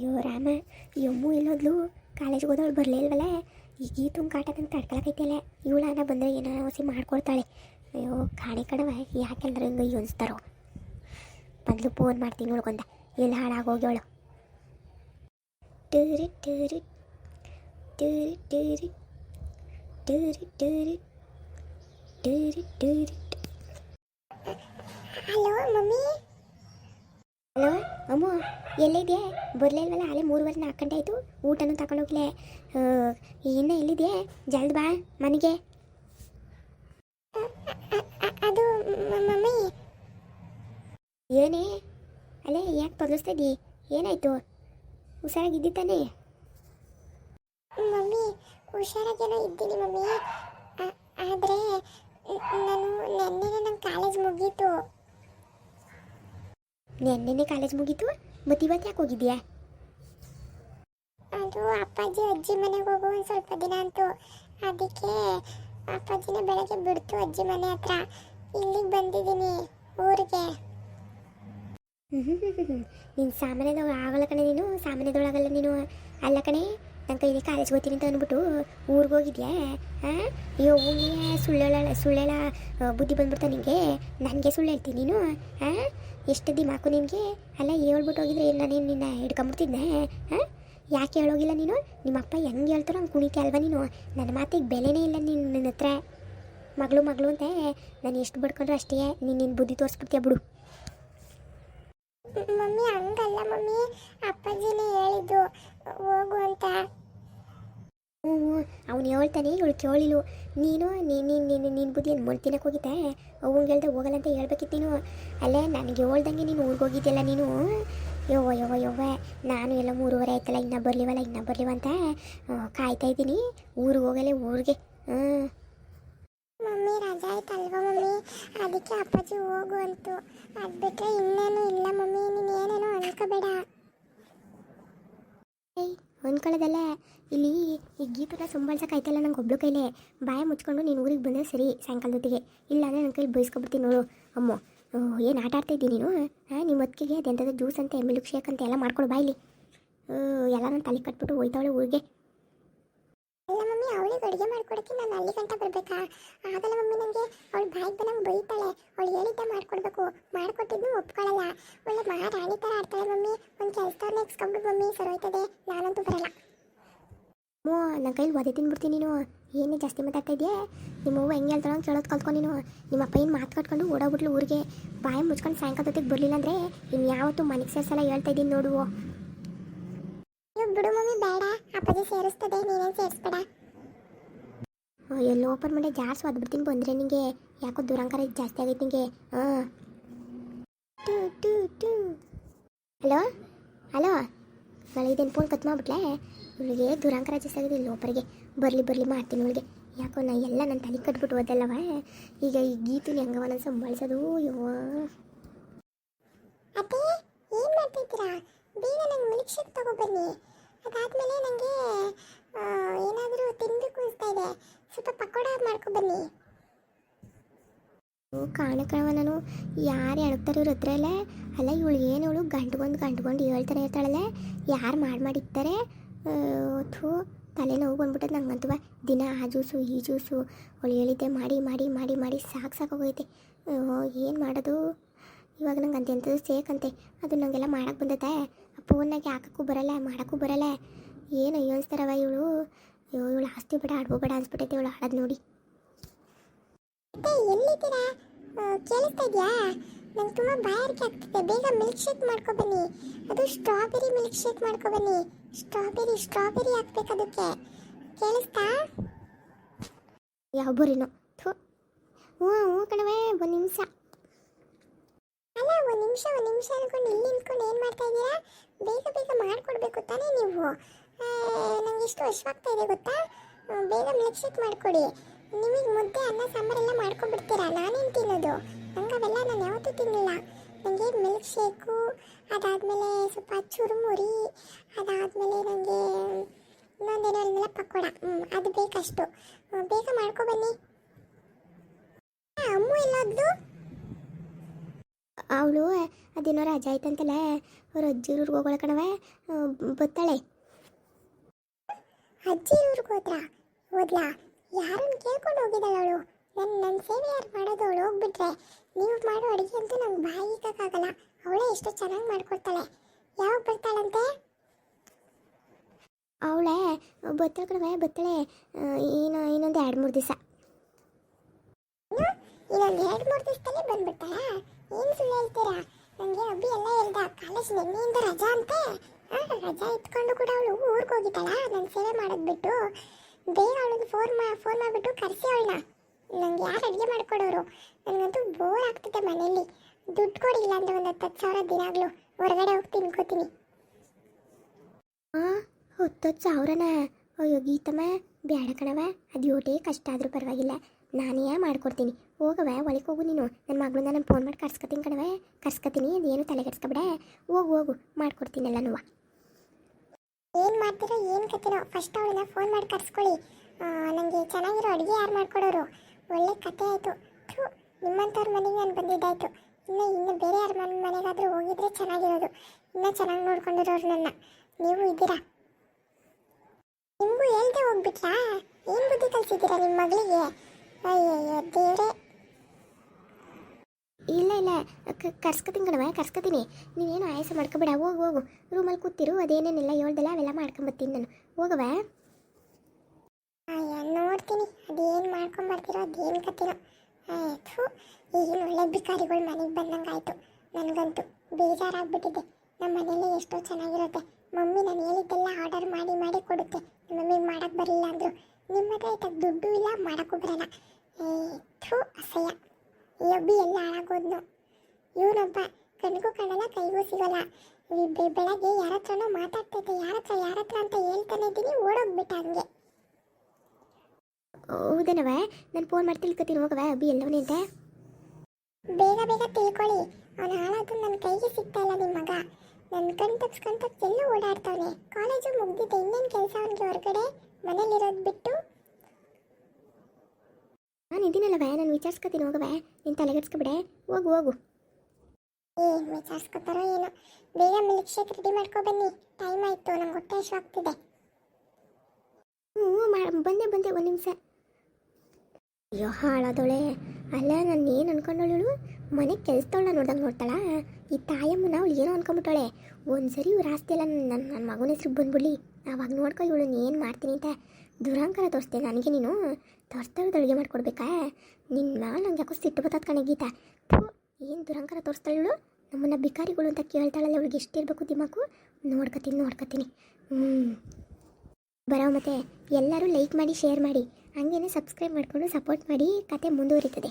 ಅಯ್ಯೋ ರಾಮ ಯಮ್ಮು ಎಲ್ಲೋದ್ಲು? ಕಾಲೇಜ್ಗೆ ಹೋದವಳು ಬರಲೇ ಇಲ್ವಲ್ಲ ಈಗ ಈ ತುಂಬ ಕಾಟ ನಂಗೆ ತಡ್ಕೊಳಕೈತಿಲ್ಲ ಇವಳು ಅನ್ನ ಬಂದರೆ ಏನೋ ಹೊಸಿ ಮಾಡ್ಕೊಳ್ತಾಳೆ ಅಯ್ಯೋ ಕಾಣೆ ಕಡವ ಯಾಕೆಲ್ಲರೂ ಹಿಂಗೆ ಯೋಚಿಸ್ತಾರೋ ಮೊದಲು ಫೋನ್ ಮಾಡ್ತೀನಿ ಉಳ್ಕೊಂಡ ಎಲ್ಲಿ ಹಾಳಾಗೋಗ್ಯವಳು ಟೂರಿ ಟೂರಿ ಟೂರಿ ಟೂರಿ ಟೂರಿ ಟೂರಿ ಟೂರಿ ಟೂರಿ. Hello mummy? ಹಲೋ ಅಮ್ಮ? ಎಲ್ಲಿದೆಯಾ? ಬರಲಿಲ್ವಲ್ಲ ಅಲ್ಲೇ ಮೂರುವರೆ ನಾಲ್ಕು ಗಂಟೆ ಆಯಿತು. ಊಟನೂ ತಗೊಂಡೋಗ್ಲೆ ಇನ್ನೂ ಎಲ್ಲಿದೆಯಾ? ಜಲ್ದ್ ಬಾ ಮನೆಗೆ. ಅದು ಮಮ್ಮಿ. ಏನೇ? ಅಲ್ಲೇ ಯಾಕೆ ತೊದಲಿಸ್ತಾ ಏನಾಯಿತು ಏನಾಯ್ತು? ಹುಷಾರಾಗಿದ್ದಿ ತಾನೇ? ಮಮ್ಮಿ ಹುಷಾರಾಗೇನೋ ಇದ್ದೀನಿ ಮಮ್ಮಿ. ಆದರೆ ನಾನು ನೆನ್ನೆನೇ ನನ್ನ ಕಾಲೇಜ್ ಮುಗೀತು. ನೆನ್ನೆನೇ ಕಾಲೇಜ್ ಮುಗೀತು? ಮತ್ತೆ ಯಾಕೆ ಹೋಗಿದ್ಯಾ ಅದು ಅಪ್ಪಾಜಿ ಅಜ್ಜಿ ಮನೆಗೆ ಹೋಗೋ ಒಂದು ಸ್ವಲ್ಪ ದಿನ ಅಂತು ಅದಕ್ಕೆ ಅಪ್ಪಾಜಿನ ಬೆಳಗ್ಗೆ ಬಿಡ್ತು ಅಜ್ಜಿ ಮನೆ ಹತ್ರ ಇಲ್ಲಿಗೆ ಬಂದಿದ್ದೀನಿ ಊರಿಗೆ ನೀನು ಸಾಮಾನ್ಯದೊಳಗೆ ಆಗಲ್ಲ ಕಣೆ ನೀನು ಸಾಮಾನ್ಯದೊಳಗಲ್ಲ ನೀನು ಅಲ್ಲ ಕಣೆ ನನ್ನ ಇದೇ ಕಾಲೇಜ್ಗೆ ಹೋಗ್ತೀನಿ ಅಂತ ಅಂದ್ಬಿಟ್ಟು ಊರಿಗೆ ಹೋಗಿದ್ಯಾ? ಹಾಂ ಅಯ್ಯೋ ಹೂವಿಗೆ ಸುಳ್ಳೆಳ ಸುಳ್ಳೆಲ್ಲ ಬುದ್ಧಿ ಬಂದ್ಬಿಡ್ತಾ ನಿನಗೆ ನನಗೆ ಸುಳ್ಳು ಹೇಳ್ತೀನಿ ನೀನು ಹಾಂ ಎಷ್ಟು ದಿಮಾಕು ನಿನಗೆ ಅಲ್ಲ, ಹೇಳ್ಬಿಟ್ಟು ಹೋಗಿದ್ರೆ ಏನು ನಾನು ನಿನ್ನ ಹಿಡ್ಕೊಂಬಿಡ್ತಿದ್ದೆ? ಹಾಂ ಯಾಕೆ ಹೇಳೋಗಿಲ್ಲ ನೀನು? ನಿಮ್ಮ ಅಪ್ಪ ಹೆಂಗೆ ಹೇಳ್ತಾರೋ ಹಂಗೆ ಕುಣಿತೆ ಅಲ್ವಾ ನೀನು? ನನ್ನ ಮಾತಿಗೆ ಬೆಲೆನೇ ಇಲ್ಲ ನೀನು ನನ್ನ ಹತ್ರ. ಮಗಳು ಮಗಳು ಅಂತ, ನಾನು ಎಷ್ಟು ಬಡ್ಕೊಂಡ್ರೆ ಅಷ್ಟೇ. ನೀನು ನಿನ್ನ ಬುದ್ಧಿ ತೋರಿಸ್ಬಿಡ್ತೀಯ ಬಿಡು. ಮಮ್ಮಿ, ಹಂಗಲ್ಲ ಮಮ್ಮಿ. ಅಪ್ಪಾಜಿನೇ ಹೇಳಿದ್ದು, ಹೋಗು ಅಂತ. ಅವ್ನು ಹೇಳ್ತಾನೆ ಇವಳು ಕೇಳಿಲು ನೀನು ನೀನು ನೀನು ನಿನ್ನ ಬುದ್ಧಿ ಏನು ಮೊಳ್ ತಿನ್ನಕ್ಕೆ ಹೋಗಿದ್ದೆ? ಅವಂಗೆ ಹೇಳ್ದೆ ಹೋಗಲ್ಲ ಅಂತ ಹೇಳ್ಬೇಕಿತ್ತು ನೀನು. ಅಲ್ಲೇ ನನಗೆ ಹೇಳ್ದಂಗೆ ನೀನು ಊರಿಗೆ ಹೋಗಿದ್ಯಲ್ಲ ನೀನು? ಯವ್ವ ಯವ್ವ ಯವ್ವ ನಾನು ಎಲ್ಲ ಮೂರುವರೆ ಆಯ್ತಲ್ಲ ಇನ್ನೂ ಬರಲಿವಲ್ಲ ಇನ್ನೂ ಬರಲಿವ ಅಂತ ಕಾಯ್ತಾ ಇದ್ದೀನಿ. ಊರಿಗೆ ಹೋಗಲೇ ಊರಿಗೆ ಹ್ಞೂ ಮಮ್ಮಿ ರಜಾ ಆಯ್ತಲ್ವಾ ಮಮ್ಮಿ? ಅದಕ್ಕೆ ಅಪ್ಪಾಜಿ ಹೋಗು ಅಂತು. ಅದು ಬಿಟ್ಟರೆ ಇನ್ನೇನು ಇಲ್ಲ ಮಮ್ಮಿ ನೀನು ಏನೇನೋ ಅನ್ಕೋಬೇಡ. ಏಯ್ ಅನ್ಕೊಳ್ಳೋದಲ್ಲ ಇಲ್ಲಿ ಈ ಗೀತನ ಸಂಭಾಳ್ಸೋಕ್ಕಾಯ್ತಲ್ಲ ನಂಗೆ ಒಬ್ಳು ಕೈಲೇ. ಬಾಯ ಮುಚ್ಕೊಂಡು ನೀನು ಊರಿಗೆ ಬಂದರೆ ಸರಿ ಸಾಯಂಕಾಲದೊತ್ತಿಗೆ ಇಲ್ಲ ಇಲ್ಲಾಂದರೆ ನನ್ನ ಕೈಲಿ ಬಯಸ್ಕೊಬಿಡ್ತೀನಿ ನೋಡು. ಅಮ್ಮ ಏನು ಆಟ ಆಡ್ತಾಯಿದ್ದೀನಿ ನೀನು? ಹಾಂ ನಿಮ್ಮ ಹೊತ್ತಿಗೆ ಅದೆಂಥದ್ದು ಜ್ಯೂಸ್ ಅಂತ ಮಿಲ್ಕ್ ಶೇಕ್ ಅಂತ ಎಲ್ಲ ಮಾಡ್ಕೊಡು ಬಾಯಿಲಿ. ಎಲ್ಲ ನಾನು ತಲೆ ಕಟ್ಬಿಟ್ಟು ಹೋಯ್ತಾವಳೆ ಊರಿಗೆ. ಅವಳಿಗೆ ಅಡುಗೆ ಮಾಡ್ಕೊಡಕ್ಕೆ ನಾನು ಅಲ್ಲಿ ಗಂಟ ಬರಬೇಕಾ? ಆಗಲ್ಲ ಮಮ್ಮಿ ನನಗೆ ಅವಳು ಬಾಯಿಗೆ ಬಂದಂಗೆ ಬೈತಾಳೆ. ಅವಳು ಹೇಳಿದ್ದೆ ಮಾಡ್ಕೊಡ್ಬೇಕು. ಮಾಡ್ಕೊಟ್ಟಿದ್ನು ಒಪ್ಕೊಳ್ಳಲ್ಲ. ಒಳ್ಳೆ ಮಹಾರಾಣಿ ಥರ ಆಡ್ತಾಳೆ ಮಮ್ಮಿ. ಒಂದು ಕೆಲಸದವ್ರನ್ನ ಎಕ್ಸ್ಕೊಂಡ್ಬಿಡು ಮಮ್ಮಿ ಸರೋಯ್ತದೆ ನಾನಂತೂ ಬರಲ್ಲ. ಮೋ ನನ್ನ ಕೈಲಿ ಒದೆ ತಿನ್ಬಿಡ್ತೀನಿ ನೀನು. ಏನೇ ಜಾಸ್ತಿ ಮಾತಾಡ್ತಾ ಇದೆಯಾ? ನಿಮ್ಮ ಅವ್ವ ಹೆಂಗೆ ಹೇಳ್ತಾಳೆ ಅಂತ ಕೇಳೋದು ಕಲ್ತ್ಕೊಂಡು ನೀನು. ನಿಮ್ಮ ಅಪ್ಪ ಏನು ಮಾತು ಕಟ್ಕೊಂಡು ಓಡೋಗ್ಬಿಟ್ಲು ಊರಿಗೆ. ಬಾಯಿ ಮುಚ್ಕೊಂಡು ಸಾಯಂಕಾಲದೊತ್ತಿಗೆ ಬರಲಿಲ್ಲ ಅಂದರೆ ಇನ್ನು ಯಾವತ್ತೂ ಮನೆಗೆ ಸೇರಿಸಲ್ಲ ಹೇಳ್ತಾ ಇದ್ದೀನಿ ನೋಡು. ಬಿಡು ಮಮ್ಮಿ ಬೇಡ. ಅಪ್ಪಾಜಿ ಸೇರಿಸ್ತದೆ. ನೀನೇನು ಸೇರಿಸ್ಬೇಡ. ಎಲ್ಲೋ ಓಪನ್ ಮಾಡಿ ಜಾಸ್ತಿ ಒದ್ಬಿಡ್ತೀನಿ ಬಂದ್ರೆ ನಿಂಗೆ. ಯಾಕೋ ದುರಂಕಾರ ಜಾಸ್ತಿ ಆಗೈತೆ ನಿಂಗೆ. ಹಾಂ. ಟು ಟು ಟು. ಹಲೋ? ಹಲೋ? ನಾಳೆ ಇದೇನು ಫೋನ್ ಕತ್ ಮಾಡ್ಬಿಟ್ಲೆ? ಇವಳಿಗೆ ದುರಂಕಾರ ಜಾಸ್ತಿ ಆಗಿದೆ ಲೋಪರಿಗೆ ಬರಲಿ ಬರಲಿ ಮಾಡ್ತೀನಿ ಇವಳಿಗೆ. ಯಾಕೋ ನಾ ಎಲ್ಲ ನನ್ನ ತಲೆ ಕಟ್ಬಿಟ್ಟು ಓದಲ್ಲವ ಈಗ ಈ ಗೀತು ಹೆಂಗವನ ಸಂಭಾಳಿಸೋದು, ಯವ್ವ. ಅತ್ತೆ, ಏನು ಮಾಡ್ತಿದ್ದೀರಾ? ಬೇಗ ನಂಗೆ ಮಿಲ್ಕ್ ಶೇಕ್ ತಗೊಬನ್ನಿ ಅದಾದಮೇಲೆ ನನಗೆ ಏನಾದರೂ ತಿನ್ನಬೇಕು ಅನಿಸ್ತಾ ಇದೆ. ಸ್ವಲ್ಪ ಪಕೋಡ ಮಾಡ್ಕೊಬನ್ನಿ ಕಾಣಕವ ನಾನು. ಯಾರು ಹೇಳ್ತಾರೆ ಇವ್ರ ಹತ್ರ ಅಲ್ಲೇ. ಅಲ್ಲ ಇವಳು ಏನು ಇವಳು ಗಂಟ್ಕೊಂಡು ಗಂಟ್ಕೊಂಡು ಹೇಳ್ತಾರೆ ಹೇಳ್ತಾಳಲ್ಲ. ಯಾರು ಮಾಡಿ ಮಾಡಿರ್ತಾರೆ ಥೂ, ತಲೆನೋವು ಬಂದ್ಬಿಟ್ಟದ ನಂಗಂತವ ದಿನ ಆ ಜ್ಯೂಸು, ಈ ಜ್ಯೂಸು. ಅವಳು ಹೇಳಿದ್ದೆ ಮಾಡಿ ಮಾಡಿ ಮಾಡಿ ಮಾಡಿ ಸಾಕು ಸಾಕಾಗೋಗೈತೆ. ಏನು ಮಾಡೋದು? ಇವಾಗ ನಂಗೆ ಅಂತ ಎಂಥದ್ದು ಸೇಕಂತೆ ಅದು ನನಗೆಲ್ಲ ಮಾಡೋಕ್ಕೆ ಬಂದೈತೆ. ಫೋನ್ನಾಗೆ ಹಾಕೋಕ್ಕೂ ಬರಲ್ಲ, ಮಾಡೋಕ್ಕೂ ಬರಲ್ಲ. ಏನು ಯೋಚಿಸ್ತಾರವ ಇವಳು? ಇವಳು ಆಸ್ತಿ ಬೇಡ ಆಡ್ಬೋ ಬೇಡ ಅನ್ಸ್ಬಿಟ್ಟೈತೆ ಇವಳು ಆಡೋದು ನೋಡಿ. ಎಲ್ಲಿದ್ದೀರಾ? ಕೇಳಿಸ್ತಾ ಇದೆಯಾ? ನಂಗೆ ತುಂಬ ಬಾಯಾರಿಕೆ ಆಗ್ತಿದೆ. ಬೇಗ ಮಿಲ್ಕ್ ಶೇಕ್ ಮಾಡ್ಕೊ ಬನ್ನಿ. ಅದು ಸ್ಟ್ರಾಬೆರಿ ಮಿಲ್ಕ್ ಶೇಕ್ ಮಾಡ್ಕೊ ಬನ್ನಿ. ಸ್ಟ್ರಾಬೆರಿ ಸ್ಟ್ರಾಬೆರಿ ಹಾಕ್ಬೇಕು ಅದಕ್ಕೆ. ಕೇಳಿಸ್ತಾ? ಯಾವ ಬರೀನೋ ಥೂ. ಹ್ಞೂ ಹ್ಞೂ ಕಣವೇ ಒಂದು ನಿಮಿಷ. ಅಲ್ಲ ಒಂದು ನಿಮಿಷ ಒಂದು ನಿಮಿಷ ಅನ್ಕೊಂಡು ಇಲ್ಲಿ ನಿಂತ್ಕೊಂಡು ಏನು ಮಾಡ್ತಾ ಇದ್ದೀರಾ? ಬೇಗ ಬೇಗ ಮಾಡಿಕೊಡ್ಬೇಕು ತಾನೇ ನೀವು. ನಂಗೆ ಎಷ್ಟು ವಶವಾಗ್ತಾ ಇದೆ ಗೊತ್ತಾ? ಬೇಗ ಮಿಲ್ಕ್ ಶೇಕ್ ಮಾಡಿಕೊಡಿ. ನಿಮಗೆ ಮುದ್ದೆ, ಅನ್ನ ಸಾಂಬಾರೆಲ್ಲ ಮಾಡ್ಕೊಂಡ್ಬಿಡ್ತೀರಾ? ನಾನೇನು ತಿನ್ನೋದು? ನಂಗೆ ಅವೆಲ್ಲ ನಾನು ಯಾವತ್ತೂ ತಿನ್ನಲಿಲ್ಲ ನನಗೆ ಮಿಲ್ಕ್ ಶೇಕು ಅದಾದಮೇಲೆ ಸ್ವಲ್ಪ ಚುರುಮುರಿ, ಅದಾದಮೇಲೆ ನನಗೆ ಇನ್ನೊಂದೇನೋ ಅಲ್ಲೆಲ್ಲ ಪಕೋಡ. ಹ್ಞೂ ಅದು ಬೇಕಷ್ಟು. ಬೇಗ ಮಾಡ್ಕೊಬನ್ನಿ ಅಮ್ಮು ಎಲ್ಲೋದ್ಲು? ಅವಳು, ಅದೇನೋ ರಜಾ ಆಯ್ತಂತಲ್ಲ ಅವ್ರ ಅಜ್ಜಿ ಊರಿಗೆ ಹೋಗೋಳ ಕಣವ ಬತ್ತಾಳೆ. ಅಜ್ಜಿ ಊರಿಗೆ ಹೋದ್ರ ಹೋದ್ಲಾ ಯಾರನ್ನು ಕೇಳ್ಕೊಂಡು ಹೋಗಿದ್ದಾಳವಳು ನನ್ನ ನನ್ನ ಸೇವೆ ಯಾರು ಮಾಡೋದು ಅವಳು ಹೋಗ್ಬಿಟ್ರೆ ನೀವು ಮಾಡೋ ಅಡುಗೆ ಅಂತೂ ನಂಗೆ ಬಾಯಿ ಇಕ್ಕಾಗಲ್ಲ ಅವಳೇ ಎಷ್ಟು ಚೆನ್ನಾಗಿ ಮಾಡ್ಕೊಡ್ತಾಳೆ. ಯಾವಾಗ ಬರ್ತಾಳಂತೆ? ಅವಳೆ ಬತ್ತಳ ಕಣವ ಬತ್ತಳೆ ಏನು ಇನ್ನೊಂದು ಎರಡು ಮೂರು ದಿವಸ. ಇನ್ನೊಂದು ಎರಡು ಮೂರು ದಿವಸದಲ್ಲಿ ಬಂದ್ಬಿಡ್ತಾಳ? ಏನು ಸುಳ್ಳು ಹೇಳ್ತೀರಾ? ನನಗೆ ಅಬ್ಬಿ ಎಲ್ಲ ಹೇಳ್ದ. ಕಾಲೇಜ್ ನಿನ್ನೆಯಿಂದ ರಜಾ ಅಂತೆ? ರಜಾ ಇಟ್ಕೊಂಡು ಕೂಡ ಅವಳು ಊರಿಗೆ ಹೋಗಿದ್ದಾಳ. ನನ್ನ ಸೇವೆ ಮಾಡೋದು ಬಿಟ್ಟು ಬೇಗ ಅವಳನ್ನು ಫೋನ್ ಮಾ ಫೋನ್ ಮಾಡಿಬಿಟ್ಟು ಕರೆಸಿ ಅವಳನ್ನ. ನಂಗೆ ಯಾರು ಅಡುಗೆ ಮಾಡ್ಕೊಡೋರು? ನನಗಂತೂ ಬೋರ್ ಆಗ್ತಿದೆ ಮನೆಯಲ್ಲಿ. ದುಡ್ಡು ಕೊಡಿಲ್ಲ ಅಂದ್ರೆ ಒಂದು ಹತ್ತು ಸಾವಿರ ದಿನಾಗ್ಲೂ. ಹೊರಗಡೆ ಹೋಗಿ ತಿನ್ಕೋತೀನಿ. ಹಾಂ ಹತ್ತತ್ತು ಸಾವಿರನ? ಅಯ್ಯೋ, ಗೀತಮ್ಮ ಬೇಡ ಕಣವ ಅದು ಯೋಟೇ ಕಷ್ಟ ಆದರೂ ಪರವಾಗಿಲ್ಲ. ನಾನೇ ಮಾಡ್ಕೊಡ್ತೀನಿ. ಹೋಗವ ಒಳಗೆ ಹೋಗು ನೀನು. ನನ್ನ ಮಗಳನ್ನ ನಾನು ಫೋನ್ ಮಾಡಿ ಕರ್ಸ್ಕೊತೀನಿ ಕಣವ ಕರ್ಸ್ಕೊತೀನಿ ಅದೇನು ತಲೆಗೆಡ್ಸ್ಕೊಬೇಡ ಹೋಗು ಹೋಗು. ಮಾಡ್ಕೊಡ್ತೀನಿ ಎಲ್ಲನೂ ಏನು ಮಾಡ್ತೀರೋ, ಏನು ಕತೆನೋ? ಫಸ್ಟ್ ಅವಳನ್ನ ಫೋನ್ ಮಾಡಿ ಕರ್ಸ್ಕೊಳ್ಳಿ. ನನಗೆ ಚೆನ್ನಾಗಿರೋ ಅಡುಗೆ ಯಾರು ಮಾಡ್ಕೊಡೋರು? ಒಳ್ಳೆ ಕತೆ ಆಯಿತು. ಥೂ, ನಿಮ್ಮಂಥವ್ರ ಮನೆಗೆ ನಾನು ಬಂದಿದ್ದಾಯ್ತು. ಇನ್ನು ಇನ್ನು ಬೇರೆ ಯಾರ ಮನೆ, ಮನೆಗಾದರೂ ಹೋಗಿದ್ರೆ ಚೆನ್ನಾಗಿರೋದು. ಇನ್ನೂ ಚೆನ್ನಾಗಿ ನೋಡ್ಕೊಂಡಿರೋರು ನನ್ನ. ನೀವು ಇದ್ದೀರಾ? ನಿಮಗೂ ಹೇಳ್ದೆ ಹೋಗ್ಬಿಟ್ರಾ? ಏನು ಬುದ್ಧಿ ಕಲಿಸಿದ್ದೀರಾ ನಿಮ್ಮ ಮಗಳಿಗೆ? ಅಯ್ಯಯ್ಯೋ, ದೇವ್ರೆ. ಕರ್ಸ್ಕೊತೀನಿ ಕಣವ ಕರ್ಸ್ಕೊತೀನಿ ನೀನೇನು ಆಯಾಸ ಮಾಡ್ಕೊಬೇಡ, ಹೋಗು ಹೋಗು. ರೂಮಲ್ಲಿ ಕೂತಿರು, ಅದೇನೇನೆಲ್ಲ ಹೇಳ್ದಲ್ಲ ಅವೆಲ್ಲ ಮಾಡ್ಕೊಂಬರ್ತೀನಿ ನಾನು. ಹೋಗವ ನೋಡ್ತೀನಿ. ಅದೇನು ಮಾಡ್ಕೊಂಬರ್ತೀರೋ, ಅದೇನು ಕತ್ತಿರೋ ಆಯಿತು ಈಗಿನ ಒಳ್ಳೆ ಬಿಕಾರಿಗಳು ಮನೆಗೆ ಬಂದಂಗೆ ಆಯಿತು ನನಗಂತೂ ಬೇಜಾರಾಗ್ಬಿಟ್ಟಿದೆ. ನಮ್ಮ ಮನೇಲಿ ಎಷ್ಟೋ ಚೆನ್ನಾಗಿರುತ್ತೆ. ಮಮ್ಮಿ ನಾನು ಹೇಳಿದ್ದೆಲ್ಲ ಆರ್ಡರ್ ಮಾಡಿ ಮಾಡಿ ಕೊಡುತ್ತೆ. ನಮ್ಮ ಮಮ್ಮಿಗೆ ಮಾಡಕ್ಕೆ ಬರಲಿಲ್ಲ ಅಂದರು. ನಿಮ್ಮ ಹತ್ರ ದುಡ್ಡು ಇಲ್ಲ, ಮಾಡೋಕ್ಕೂ ಬರೋಣ ಥೂ, ಅಸಹ್ಯ. ಈ ಎಲ್ಲ ಹಾಳಾಗೋದ್ನು. ಇವನೊಬ್ಬ ಕಣ್ಗೂ ಕಾಣಲ್ಲ ಕೈಗೂ ಸಿಗಲ್ಲ. ಬೆಳಗ್ಗೆ ಯಾರ ಹತ್ರನೋ ಮಾತಾಡ್ತೈತೆ ಯಾರ ಹತ್ರ ಯಾರ ಹತ್ರ ಅಂತ ಹೇಳ್ತಾನೆ ಇದ್ದೀನಿ ಓಡೋಗ್ಬಿಟ್ಟ ಹಂಗೆ. ಹೌದನವ ನಾನು ಫೋನ್ ಮಾಡಿ ತಿಳ್ಕೊತೀನಿ ಹೋಗವ ಅಬ್ಬಿ ಎಲ್ಲವನೇ ಅಂತ ಬೇಗ ಬೇಗ ತಿಳ್ಕೊಳ್ಳಿ. ಅವನು ಹಾಳಾದ್ರು ನನ್ನ ಕೈಗೆ ಸಿಗ್ತಾ ಇಲ್ಲ ನಿಮ್ಮ ಮಗ. ನನ್ನ ಕಣ್ ತಪ್ಸ್ಕೊಂಡ್ ತಪ್ಸ್ ಎಲ್ಲ ಓಡಾಡ್ತಾವನೆ. ಕಾಲೇಜು ಮುಗ್ದಿದೆ ಇನ್ನೇನು ಕೆಲಸ ಅವನಿಗೆ ಹೊರಗಡೆ? ಮನೇಲಿರೋದು ಬಿಟ್ಟು? ನಾನು ಇದ್ದೀನಲ್ಲವೇ ನಾನು ವಿಚಾರಿಸ್ಕೊತೀನಿ ಹೋಗವ ನೀನು ತಲೆಗೆಡ್ಸ್ಕೊಬಿಡೆ. ಹೋಗು ಹೋಗು. ಏನು ವಿಚಾರಿಸ್ಕೊತಾರೋ ಏನೋ. ಬೇಗ ಮಿಲ್ಕ್ ಶೇಕ್ ರೆಡಿ ಮಾಡ್ಕೊ ಬನ್ನಿ. ಟೈಮ್ ಆಯ್ತು ನಂಗೆ ಹೊಟ್ಟೆ ಹಶ್ವಾಗ್ತಿದೆ ಹ್ಞೂ ಮಾಡ, ಬಂದೆ ಬಂದೆ, ಒಂದು ನಿಮಿಷ. ಅಯ್ಯೋ, ಹಾಳಾದೋಳೆ. ಅಲ್ಲ, ನಾನು ಏನು ಅನ್ಕೊಂಡವಳು ಮನೆ ಕೆಲಸದವಳ ನೋಡ್ದಂಗೆ ನೋಡ್ತಾಳ? ಈ ತಾಯಮ್ಮನ ಅವಳು ಏನೋ ಅನ್ಕೊಂಬಿಟ್ಟಾಳೆ. ಒಂದು ಸರಿ ಇವ್ರು ಆಸ್ತಿ ಎಲ್ಲ ನನ್ನ ನನ್ನ ಮಗನ ಹೆಸ್ರು ಬಂದ್ಬಿಡ್ಲಿ. ಆವಾಗ ನೋಡ್ಕೊ ಇವಳನ್ನ ಏನು ಮಾಡ್ತೀನಿ ಅಂತ. ದುರಾಂಕಾರ ತೋರಿಸ್ದೆ ನನಗೆ ನೀನು. ತೋರಿಸ್ತಾಳದ ಅಡುಗೆ ಮಾಡ್ಕೊಡ್ಬೇಕಾ? ನಿನ್ನ ನಂಗೆ ಯಾಕೋ ಸಿಟ್ಟು ಬತ್ತದ ಕಣೆ ಗೀತಾ. ಏನು ದುರಂಕಾರ ತೋರಿಸ್ತಾಳು ನಮ್ಮನ್ನ ಬಿಕಾರಿಗಳು ಅಂತ ಕೇಳ್ತಾಳಲ್ಲ ಅವಳಿಗೆ ಎಷ್ಟಿರ್ಬೇಕು ದಿಮಾಕು? ನೋಡ್ಕೊತೀನಿ ನೋಡ್ಕೊತೀನಿ. ಹ್ಞೂ ಬರೋ ಮತ್ತೆ ಎಲ್ಲರೂ ಲೈಕ್ ಮಾಡಿ ಶೇರ್ ಮಾಡಿ. ಹಂಗೇನೆ ಸಬ್ಸ್ಕ್ರೈಬ್ ಮಾಡಿಕೊಂಡು ಸಪೋರ್ಟ್ ಮಾಡಿ, ಕತೆ ಮುಂದುವರಿತದೆ.